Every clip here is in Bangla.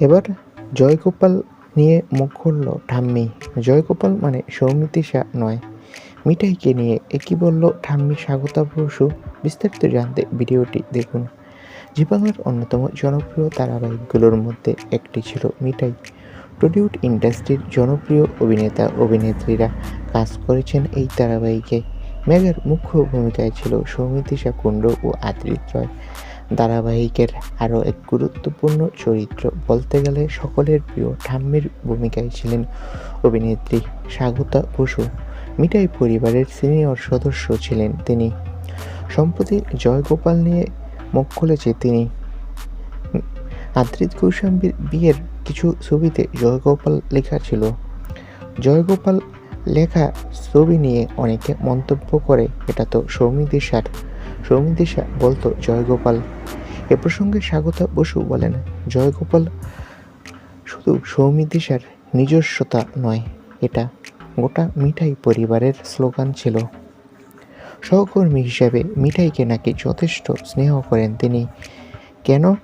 এবার জয়গোপাল নিয়ে মুখ খুলল ঠাম্মি। জয়গোপাল মানে সৌমিতিশা নয়। মিঠাইকে নিয়ে একই বলল, ঠাম্মি, স্বাগতা বসু বিস্তারিত জানতে ভিডিওটি দেখুন। জি বাংলার অন্যতম জনপ্রিয় ধারাবাহিকগুলোর মধ্যে একটি ছিল মিঠাই। টলিউড ইন্ডাস্ট্রির জনপ্রিয় অভিনেতা, অভিনেত্রীরা কাজ করেছেন এই ধারাবাহিকে। মেঘার মুখ্য ভূমিকায় ছিল সৌমিতিশা কুণ্ড ও আদ্রিত রয়। ধারাবাহিকের আরও এক গুরুত্বপূর্ণ চরিত্র বলতে গেলে সকলের প্রিয় ঠাম্মির ভূমিকায় ছিলেন অভিনেত্রী স্বাগতা বসু। মিঠাই পরিবারের সিনিয়র সদস্য ছিলেন তিনি। সম্প্রতি জয়গোপাল নিয়ে মুখ খুলেছে তিনি। আদ্রিত কৌশাম্বীর বিয়ের কিছু ছবিতে জয়গোপাল লেখা ছিল। জয়গোপাল লেখা ছবি নিয়ে অনেকে মন্তব্য করে, এটা তো সৌমিদিশার সৌমিদিশা বলতো জয়গোপাল এ প্রসঙ্গে স্বাগতা বসু বলেন, জয়গোপাল, শুধু সৌমিদিশার নিজস্বতা নয়, এটা গোটা মিঠাই পরিবারের স্লোগান ছিল। সহকর্মী হিসেবে মিঠাইকে নাকি যথেষ্ট স্নেহ করেন তিনি। কেন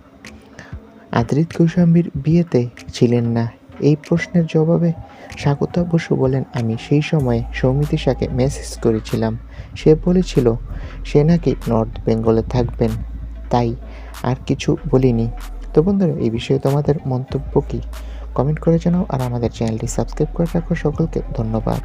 আদ্রিত কৌশাম্বীর বিয়েতে ছিলেন না? এই প্রশ্নের জবাবে স্বাগতা বসু বলেন, আমি সেই সময় সৌমিতিশাকে মেসেজ করেছিলাম। সে বলেছিল, সে নাকি নর্থ বেঙ্গলে থাকবেন। তাই আর কিছু বলিনি। তো বন্ধুরা, এই বিষয়ে তোমাদের মন্তব্য কী? কমেন্ট করে জানাও আর আমাদের চ্যানেলটি সাবস্ক্রাইব করে রাখো সকলকে। ধন্যবাদ।